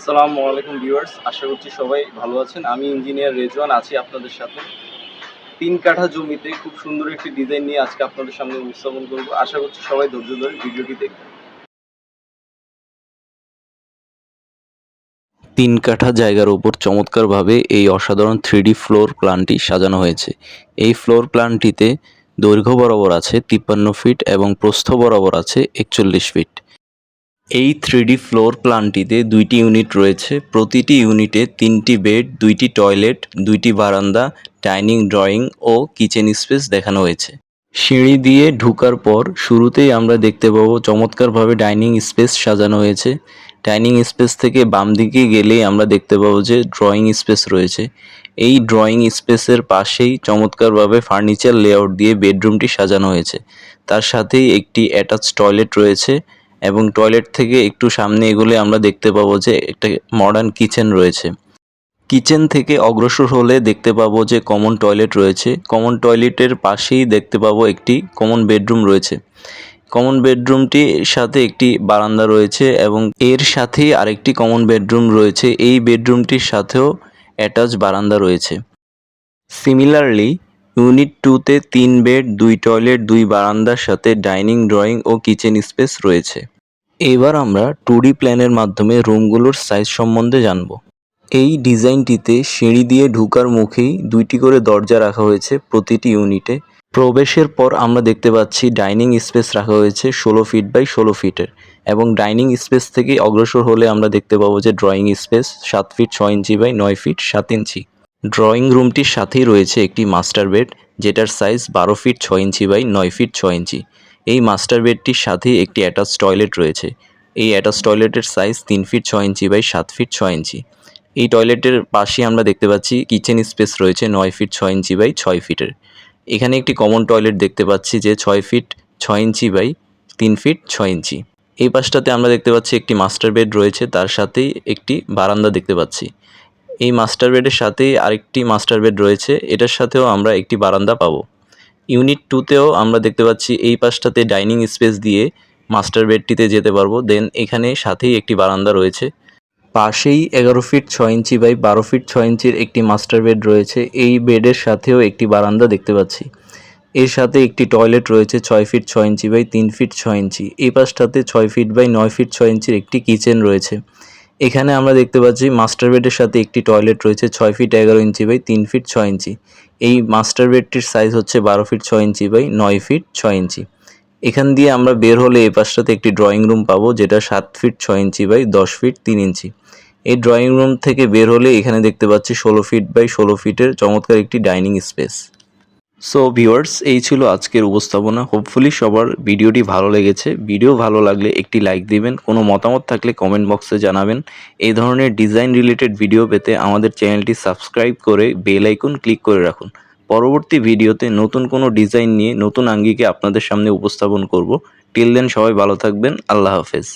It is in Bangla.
আসসালামু আলাইকুম ভিউয়ার্স, আশা করছি সবাই ভালো আছেন। আমি ইঞ্জিনিয়ার রেজওয়ান, আছি আপনাদের সাথে। তিন কাঠা জমিতে খুব সুন্দর একটি ডিজাইন নিয়ে আজকে আপনাদের সামনে উপস্থাপন করব। আশা করছি সবাই ধৈর্য ধরে ভিডিওটি দেখবেন। তিন কাঠা জায়গার উপর চমৎকারভাবে এই অসাধারণ থ্রিডি ফ্লোর প্ল্যানটি সাজানো হয়েছে। এই ফ্লোর প্ল্যানটিতে দৈর্ঘ্য বরাবর আছে তিপ্পান্ন ফিট এবং প্রস্থ বরাবর আছে একচল্লিশ ফিট। এই থ্রিডি ফ্লোর প্ল্যানটিতে দুইটি ইউনিট রয়েছে। প্রতিটি ইউনিটে তিনটি বেড দুইটি টয়লেট দুইটি বারান্দা ডাইনিং ড্রয়িং ও কিচেন স্পেস দেখানো হয়েছে। সিঁড়ি দিয়ে ঢুকার পর শুরুতেই আমরা দেখতে পাবো চমৎকারভাবে ডাইনিং স্পেস সাজানো হয়েছে। ডাইনিং স্পেস থেকে বাম দিকে গেলেই আমরা দেখতে পাবো যে ড্রয়িং স্পেস রয়েছে। এই ড্রয়িং স্পেসের পাশেই চমৎকারভাবে ফার্নিচার লেআউট দিয়ে বেডরুমটি সাজানো হয়েছে। তার সাথেই একটি অ্যাটাচ টয়লেট রয়েছে। এবং টয়লেট থেকে একটু সামনে এগোলে আমরা দেখতে পাবো যে একটা মডার্ন কিচেন রয়েছে। কিচেন থেকে অগ্রসর হলে দেখতে পাবো যে কমন টয়লেট রয়েছে। কমন টয়লেটের পাশেই দেখতে পাবো একটি কমন বেডরুম রয়েছে। কমন বেডরুমটির সাথে একটি বারান্দা রয়েছে এবং এর সাথেই আরেকটি কমন বেডরুম রয়েছে। এই বেডরুমটির সাথেও অ্যাটাচ বারান্দা রয়েছে। সিমিলারলি ইউনিট টুতে তিন বেড দুই টয়লেট দুই বারান্দার সাথে ডাইনিং ড্রয়িং ও কিচেন স্পেস রয়েছে। এবার আমরা টু প্ল্যানের মাধ্যমে রুমগুলোর সাইজ সম্বন্ধে জানব। এই ডিজাইনটিতে সিঁড়ি দিয়ে ঢুকার মুখেই দুইটি করে দরজা রাখা হয়েছে প্রতিটি ইউনিটে প্রবেশের পর আমরা দেখতে পাচ্ছি ডাইনিং স্পেস রাখা হয়েছে ষোলো ফিট বাই ষোলো ফিটের এবং ডাইনিং স্পেস থেকে অগ্রসর হলে আমরা দেখতে পাবো যে ড্রয়িং স্পেস সাত ফিট ছয় ইঞ্চি বাই নয় ফিট সাত ইঞ্চি। ড্রয়িং রুমটির সাথেই রয়েছে একটি মাস্টার বেড যেটার সাইজ বারো ফিট ছয় ইঞ্চি বাই নয় ফিট ছয় ইঞ্চি। এই মাস্টার বেডটির সাথে একটি অ্যাটাচ টয়লেট রয়েছে। এই অ্যাটাচ টয়লেটের সাইজ তিন ফিট ছয় ইঞ্চি বাই সাত ফিট ছয় ইঞ্চি এই টয়লেটের পাশে আমরা দেখতে পাচ্ছি কিচেন স্পেস রয়েছে নয় ফিট ছয় ইঞ্চি বাই ছয় ফিটের এখানে একটি কমন টয়লেট দেখতে পাচ্ছি যে ছয় ফিট ছয় ইঞ্চি বাই তিন ফিট ছয় ইঞ্চি এই পাশটাতে আমরা দেখতে পাচ্ছি একটি মাস্টার বেড রয়েছে, তার সাথেই একটি বারান্দা দেখতে পাচ্ছি। এই মাস্টার বেডের সাথেই আরেকটি মাস্টার বেড রয়েছে, এটার সাথেও আমরা একটি বারান্দা পাবো। ইউনিট টুতেও আমরা দেখতে পাচ্ছি এই পাশটাতে ডাইনিং স্পেস দিয়ে মাস্টার বেডটিতে যেতে পারব। দেন এখানে সাথেই একটি বারান্দা রয়েছে। পাশেই এগারো ফিট ছয় ইঞ্চি বাই বারো ফিট ছয় ইঞ্চির একটি মাস্টার বেড রয়েছে। এই বেডের সাথেও একটি বারান্দা দেখতে পাচ্ছি। এর সাথে একটি টয়লেট রয়েছে ছয় ফিট ছয় ইঞ্চি বাই তিন ফিট ছয় ইঞ্চি। এই পাশটাতে ছয় ফিট বাই নয় ফিট ছয় ইঞ্চির একটি কিচেন রয়েছে। এখানে আমরা দেখতে পাচ্ছি মাস্টার বেডের সাথে একটি টয়লেট রয়েছে, ছয় ফিট এগারো ইঞ্চি বাই তিন ফিট ছয় ইঞ্চি। এই মাস্টার বেডটির সাইজ হচ্ছে বারো ফিট ছয় ইঞ্চি বাই নয় ফিট ছয় ইঞ্চি। এখান দিয়ে আমরা বের হলে এই পাশটাতে একটি ড্রয়িং রুম পাবো, যেটা সাত ফিট ছয় ইঞ্চি বাই দশ ফিট তিন ইঞ্চি। এই ড্রয়িং রুম থেকে বের হলে এখানে দেখতে পাচ্ছি ষোলো ফিট বাই ষোলো ফিটের চমৎকার একটি ডাইনিং স্পেস সো ভিউয়ার্স এই ছিল আজকের উপস্থাপনা। হোপফুলি সবার ভিডিওটি ভালো লেগেছে। ভিডিও ভালো লাগলে একটি লাইক দিবেন। কোনো মতামত থাকলে কমেন্ট বক্সে জানাবেন। এই ধরনের ডিজাইন রিলেটেড ভিডিও পেতে আমাদের চ্যানেলটি সাবস্ক্রাইব করে বেল আইকন ক্লিক করে রাখুন। পরবর্তী ভিডিওতে নতুন কোনো ডিজাইন নিয়ে নতুন আঙ্গিকে আপনাদের সামনে উপস্থাপন করব। টিল দেন সবাই ভালো থাকবেন। আল্লাহ হাফেজ।